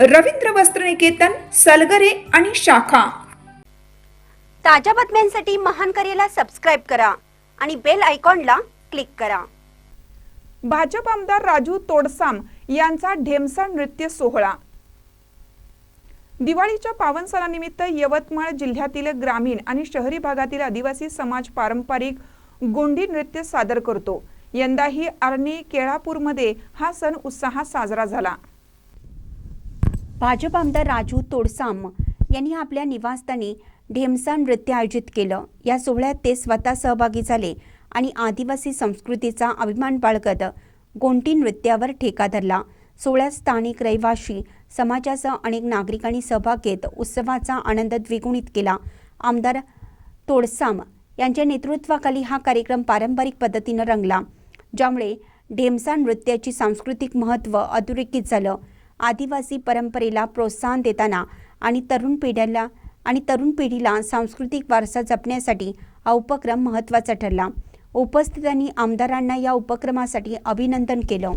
रवींद्र वस्त्रनिकेतन सलगरे आणि शाखा. ताज्या बातम्यांसाठी महान करेला सबस्क्राईब करा आणि बेल आयकॉनला क्लिक करा. भाजप आमदार राजू तोडसाम यांचा ढेमसा नृत्य सोहळा. दिवाळीच्या पावन सणानिमित्त यवतमाळ जिल्ह्यातील ग्रामीण आणि शहरी भागातील आदिवासी समाज पारंपरिक गोंडी नृत्य सादर करतो. यंदाही आर्णी केळापूरमध्ये हा सण उत्साहात साजरा झाला. भाजप आमदार राजू तोडसाम यांनी आपल्या निवासस्थानी ढेमसा नृत्य आयोजित केलं. या सोहळ्यात ते स्वतः सहभागी झाले आणि आदिवासी संस्कृतीचा अभिमान बाळगत गोंटी नृत्यावर ठेका धरला. सोहळ्यात स्थानिक रहिवाशी समाजासह अनेक नागरिकांनी सहभाग घेत उत्सवाचा आनंद द्विगुणित केला. आमदार तोडसाम यांच्या नेतृत्वाखाली हा कार्यक्रम पारंपरिक पद्धतीनं रंगला ज्यामुळे ढेमसा नृत्याची सांस्कृतिक महत्त्व अधोरेखित झालं. आदिवासी परंपरेला प्रोत्साहन देताना आणि तरुण पिढ्याला आणि तरुण पिढीला सांस्कृतिक वारसा जपण्यासाठी हा उपक्रम महत्त्वाचा ठरला. उपस्थितांनी आमदारांना या उपक्रमासाठी अभिनंदन केलं.